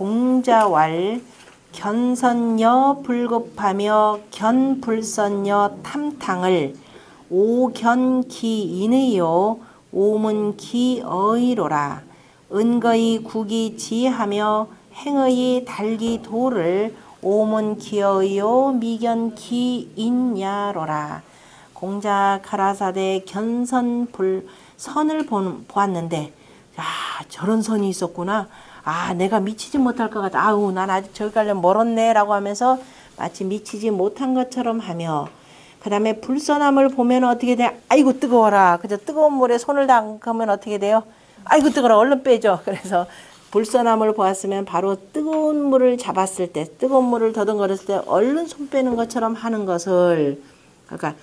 공자왈 견선여 불급하며 견불선여 탐탕을 오견기인의요 오문기어이로라. 은거이 국이지하며 행의 달기도를 오문기어이요 미견기인야로라. 공자 가라사대 견선불 선을 본- 보았는데 야 저런 선이 있었구나 아 내가 미치지 못할 것 같아. 아우 난 아직 저기 가려면 멀었네 라고 하면서 마치 미치지 못한 것처럼 하며 그 다음에 불선함을 보면 어떻게 돼? 아이고 뜨거워라. 그저 뜨거운 물에 손을 담그면 어떻게 돼요? 아이고 뜨거워라. 얼른 빼죠 그래서 불선함을 보았으면 바로 뜨거운 물을 잡았을 때 뜨거운 물을 더듬거렸을 때 얼른 손 빼는 것처럼 하는 것을 그러니까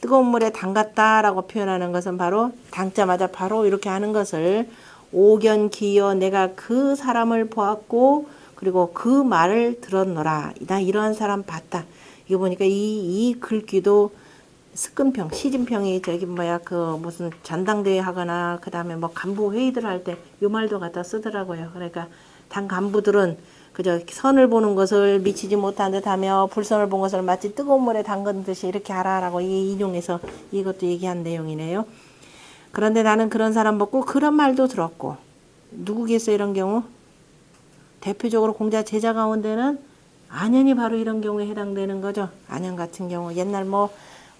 뜨거운 물에 담갔다라고 표현하는 것은 바로 담자마자 바로 이렇게 하는 것을 오견기여 내가 그 사람을 보았고 그리고 그 말을 들었노라. 나 이러한 사람 봤다. 이거 보니까 이, 이 글귀도 스근평 시진평이 저기 뭐야 그 무슨 전당대회 하거나 그 다음에 뭐 간부 회의들 할 때 이 말도 갖다 쓰더라고요. 그러니까 당 간부들은 그저 선을 보는 것을 미치지 못한 듯하며 불선을 본 것을 마치 뜨거운 물에 담근 듯이 이렇게 하라라고 이 인용해서 이것도 얘기한 내용이네요. 그런데 나는 그런 사람 보고 그런 말도 들었고 누구겠어 이런 경우 대표적으로 공자 제자 가운데는 안현이 바로 이런 경우에 해당되는 거죠. 안현 같은 경우 옛날 뭐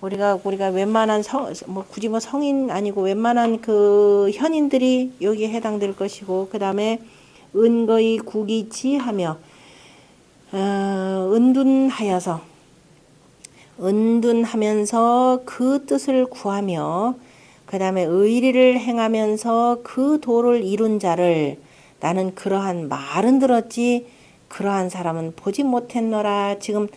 우리가 우리가 웬만한 성 뭐 굳이 뭐 성인 아니고 웬만한 그 현인들이 여기에 해당될 것이고 그 다음에 은거의 국이지하며 어, 은둔하여서 은둔하면서 그 뜻을 구하며 그 다음에 의리를 행하면서 그 도를 이룬 자를 나는 그러한 말은 들었지 그러한 사람은 보지 못했노라 지금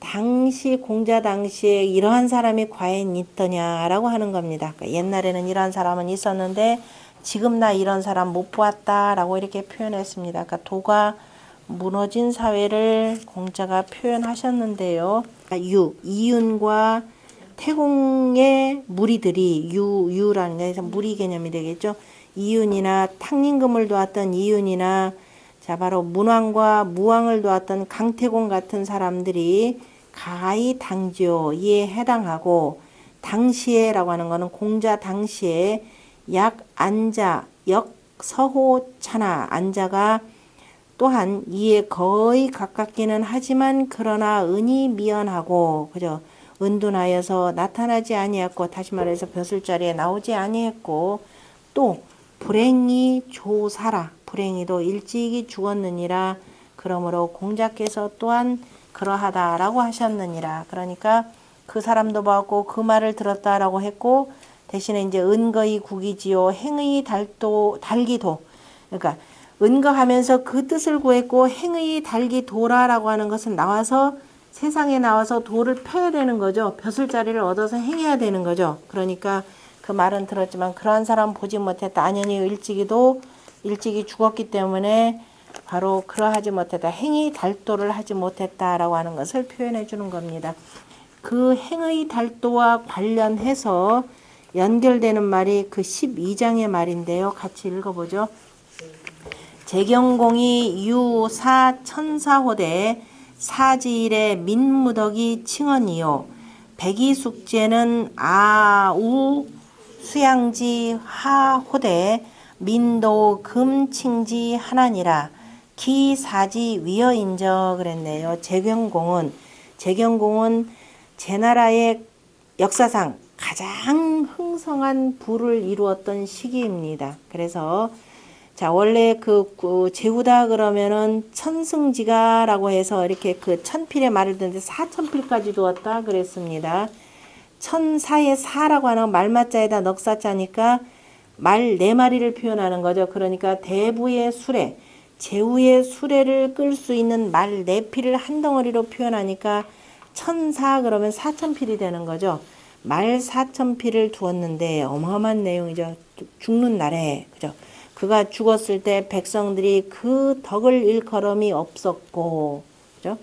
당시 공자 당시에 이러한 사람이 과연 있더냐라고 하는 겁니다. 그러니까 옛날에는 이러한 사람은 있었는데 지금 나 이런 사람 못 보았다라고 이렇게 표현했습니다. 그러니까 도가 무너진 사회를 공자가 표현하셨는데요. 유 이윤과 태공의 무리들이 유 유라는 게서 무리 개념이 되겠죠. 이윤이나 탕림금을 도왔던 이윤이나 자 바로 문왕과 무왕을 도왔던 강태공 같은 사람들이 가히 당지요 이에 해당하고 당시에라고 하는 것은 공자 당시에 약 안자 역 서호 차나 안자가 또한 이에 거의 가깝기는 하지만 그러나 은이 미연하고 그죠 은둔하여서 나타나지 아니했고 다시 말해서 벼슬자리에 나오지 아니했고 또 불행이 조사라. 불행이도 일찍이 죽었느니라. 그러므로 공자께서 또한 그러하다라고 하셨느니라. 그러니까 그 사람도 봤고 그 말을 들었다라고 했고 대신에 이제 은거의 국이지요. 행의 달도 달기도. 그러니까 은거하면서 그 뜻을 구했고 행의 달기도라라고 하는 것은 나와서 세상에 나와서 도를 펴야 되는 거죠. 벼슬 자리를 얻어서 행해야 되는 거죠. 그러니까 그 말은 들었지만 그러한 사람 보지 못했다. 안연히 일찍이도 일찍이 죽었기 때문에 바로 그러하지 못했다. 행위 달도를 하지 못했다라고 하는 것을 표현해 주는 겁니다. 그 행의 달도와 관련해서 연결되는 말이 그 12장의 말인데요. 같이 읽어보죠. 재경공이 유사 천사호대 사지일의 민무덕이 칭언이요 백이 숙제는 아우 수양지 하호대 민도 금칭지 하나니라 기사지 위여인저 그랬네요. 재경공은 재경공은 제 나라의 역사상 가장 흥성한 부를 이루었던 시기입니다. 그래서 자 원래 그, 그 제후다 그러면은 천승지가 라고 해서 이렇게 그 천필의 말을 듣는데 사천필까지 두었다 그랬습니다. 천사의 사라고 하는 말마자에다 넉사자니까 말 네 마리를 표현하는 거죠. 그러니까 대부의 수레, 제후의 수레를 끌 수 있는 말 네 필을 한 덩어리로 표현하니까 천사 그러면 사천필이 되는 거죠. 말 사천필을 두었는데 어마어마한 내용이죠. 죽는 날에 그죠. 그가 죽었을 때 백성들이 그 덕을 일컬음이 없었고 그죠.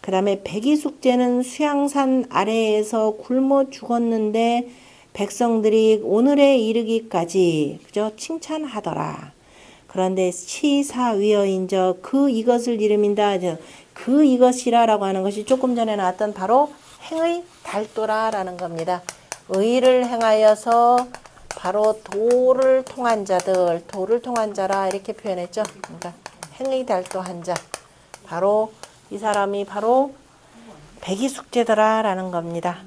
그 다음에 백이숙제는 수양산 아래에서 굶어 죽었는데 백성들이 오늘에 이르기까지 그죠 칭찬하더라. 그런데 시사위어인저 그 이것을 이름인다. 그 이것이라라고 하는 것이 조금 전에 나왔던 바로 행의 달도라라는 겁니다. 의를 행하여서 바로 도를 통한 자들, 도를 통한 자라 이렇게 표현했죠. 그러니까 행의 달도한 자. 바로 이 사람이 바로 백이숙제더라라는 겁니다.